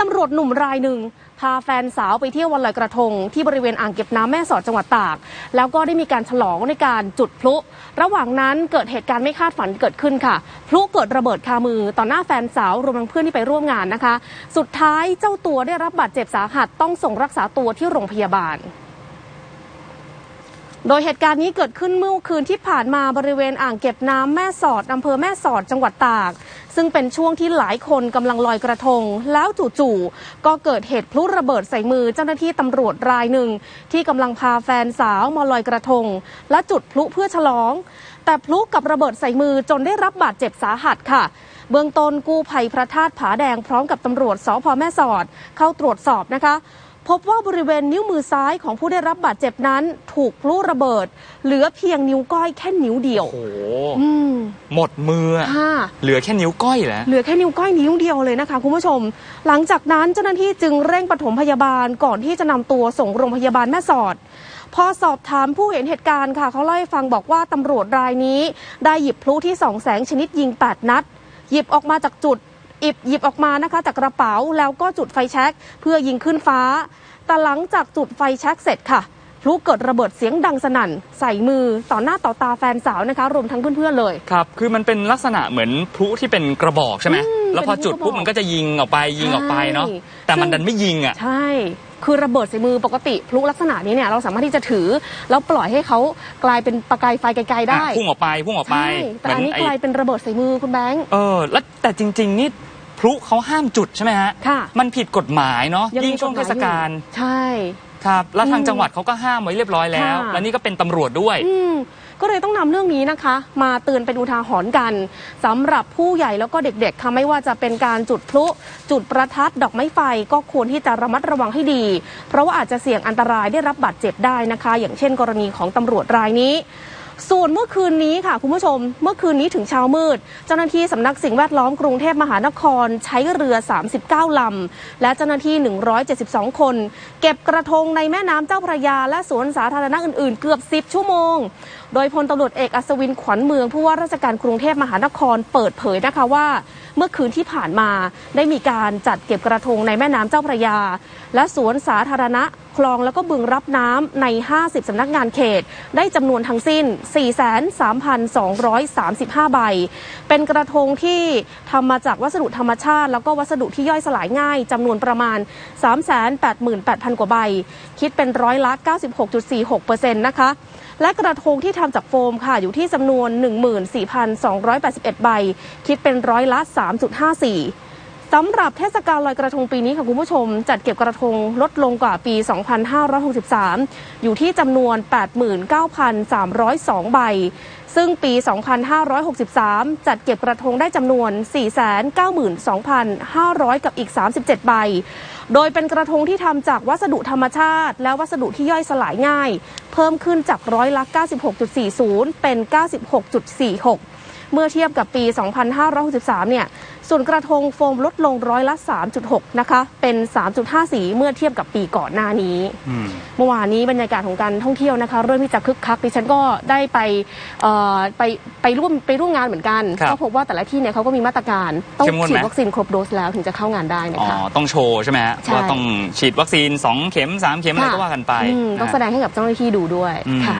ตำรวจหนุ่มรายหนึ่งพาแฟนสาวไปเที่ยววันลอยกระทง ที่บริเวณอ่างเก็บน้ำแม่สอดจังหวัดตาก แล้วก็ได้มีการฉลองในการจุดพลุ ระหว่างนั้นเกิดเหตุการณ์ไม่คาดฝันเกิดขึ้นค่ะ พลุเกิดระเบิดคามือต่อหน้าแฟนสาวรวมทั้งเพื่อนที่ไปร่วมงานนะคะ สุดท้ายเจ้าตัวได้รับบาดเจ็บสาหัสต้องส่งรักษาตัวที่โรงพยาบาลโดยเหตุการณ์นี้เกิดขึ้นเมื่อคืนที่ผ่านมาบริเวณอ่างเก็บน้ำแม่สอดอำเภอแม่สอดจังหวัดตาก ซึ่งเป็นช่วงที่หลายคนกำลังลอยกระทง แล้วจู่ๆก็เกิดเหตุพลุระเบิดใส่มือเจ้าหน้าที่ตำรวจรายหนึ่ง ที่กำลังพาแฟนสาวมาลอยกระทง และจุดพลุเพื่อฉลอง แต่พลุกับระเบิดใส่มือจนได้รับบาดเจ็บสาหัสค่ะ เบื้องต้นกู้ภัยพระธาตุผาแดงพร้อมกับตำรวจสพแม่สอด เข้าตรวจสอบนะคะ พบว่าบริเวณนิ้วมือซ้ายของผู้ได้รับบาดเจ็บนั้น ถูกพลุระเบิด เหลือเพียงนิ้วก้อยแค่นิ้วเดียว โอ้โหอืม หมดมืออะค่ะ เหลือแค่นิ้วก้อยแหละ เหลือแค่นิ้วก้อยนิ้วเดียวเลยนะคะคุณผู้ชม หลังจากนั้นเจ้าหน้าที่จึงเร่งปฐมพยาบาลก่อนที่จะนำตัวส่งโรงพยาบาลแม่สอด พอสอบถามผู้เห็นเหตุการณ์ค่ะ เขาเล่าให้ฟังบอกว่าตำรวจรายนี้ ได้หยิบพลุที่สองแสงชนิดยิง 8 นัด หยิบออกมาจากจุด อิบหยิบออกมานะคะ จากกระเป๋าแล้วก็จุดไฟแช็กเพื่อยิงขึ้นฟ้า แต่หลังจากจุดไฟแช็กเสร็จค่ะพลุเกิดระเบิดเสียงดังสนั่น ใส่มือต่อหน้าต่อตาแฟนสาวนะคะ รวมทั้งเพื่อนๆเลย ครับ คือมันเป็นลักษณะเหมือนพลุที่เป็นกระบอกใช่ไหมอืมแล้วพอจุดเป็นพลุปุ๊บกระบอกมันก็จะยิงออกไปยิงออกไปเนาะใช่แต่มันซึ่งดันไม่ยิงอะใช่คือระเบิดใส่มือปกติพลุลักษณะนี้เนี่ยเราสามารถที่จะถือ แล้วปล่อยให้เขากลายเป็นประกายไฟไกลๆได้อะพุ่งออกไปพุ่งออกไปใช่แต่อันนี้เหมืกลายเป็นระเบิดใส่มือคุณแบงค์เออแล้วแต่จริง ๆนี่พ ลุเขาห้ามจุดใช่ไหมฮะค่ะมันผิดกฎหมายเนาะยังมียิ่งช่วงเทศกาลกฎหมายอยู่ใช่ ครับแล้วทางอืมจังหวัดเขาก็ห้ามไว้เรียบร้อยแล้ว ค่ะ แล้วนี่ก็เป็นตำรวจด้วย อืมก็เลยต้องนำเรื่องนี้นะคะ มาเตือนเป็นอุทาหรณ์กันสำหรับผู้ใหญ่แล้วก็เด็กๆค่ะไม่ว่าจะเป็นการจุดพลุ จุดประทัดดอกไม้ไฟก็ควรที่จะระมัดระวังให้ดี เพราะว่าอาจจะเสี่ยงอันตรายได้รับบาดเจ็บได้นะคะ อย่างเช่นกรณีของตำรวจรายนี้ ส่วนเมื่อคืนนี้ค่ะคุณผู้ชม เมื่อคืนนี้ถึงเช้ามืด เจ้าหน้าที่สำนักสิ่งแวดล้อมกรุงเทพมหานครใช้เรือ 39 ลำ และเจ้าหน้าที่ 172 คน เก็บกระทงในแม่น้ำเจ้าพระยา และสวนสาธารณะอื่นๆ เกือบ 10 ชั่วโมง โดยพลตำรวจเอกอัศวินขวัญเมืองผู้ว่าราชการกรุงเทพมหานครเปิดเผยนะคะว่า เมื่อคืนที่ผ่านมาได้มีการจัดเก็บกระทงในแม่น้ำเจ้าพระยา และสวนสาธารณะคลองแล้วก็บึงรับน้ำใน 50 สำนักงานเขต ได้จำนวนทั้งสิ้น 43,235 ใบ เป็นกระทงที่ทำมาจากวัสดุธรรมชาติ แล้วก็วัสดุที่ย่อยสลายง่ายจำนวนประมาณ 388,000 กว่าใบ คิดเป็นร้อยละ 96.46%นะคะ และกระทงที่ทำจากโฟมค่ะ อยู่ที่จำนวน 14,281 ใบ คิดเป็นร้อยละ 3.54 สำหรับเทศกาลลอยกระทงปีนี้ค่ะคุณผู้ชม จัดเก็บกระทงลดลงกว่าปี 2563 อยู่ที่จำนวน 89,302 ใบ ซึ่งปี 2563 จัดเก็บกระทงได้จำนวน 492,500 กับอีก 37 ใบ โดยเป็นกระทงที่ทำจากวัสดุธรรมชาติ และวัสดุที่ย่อยสลายง่าย เพิ่มขึ้นจากร้อยละ 96.40 เป็น 96.46 เมื่อเทียบกับปี 2563 เนี่ย ส่วนกระทงโฟมลดลงร้อยละ 3.6 นะคะ เป็น 3.54เมื่อเทียบกับปีก่อนหน้านี้อืมเมื่อวานนี้บรรยากาศของการท่องเที่ยวนะคะ เริ่มที่จะคึกคัก ดิฉันก็ได้ไปเอ่อไปไปร่วมไปร่วมงานเหมือนกันครับก็พบว่าแต่ละที่เนี่ยเขาก็มีมาตรการต้องเข้มงวดฉีดไหมวัคซีนครบโดสแล้วถึงจะเข้างานได้นะอ๋อคะต้องโชว์ใช่ไหมฮะใช่ว่าต้องฉีดวัคซีน 2 เข็ม 3 เข็มอะไรก็ว่ากันไปอืมต้องนะแสดงให้กับเจ้าหน้าที่ดูด้วยอืมค่ะ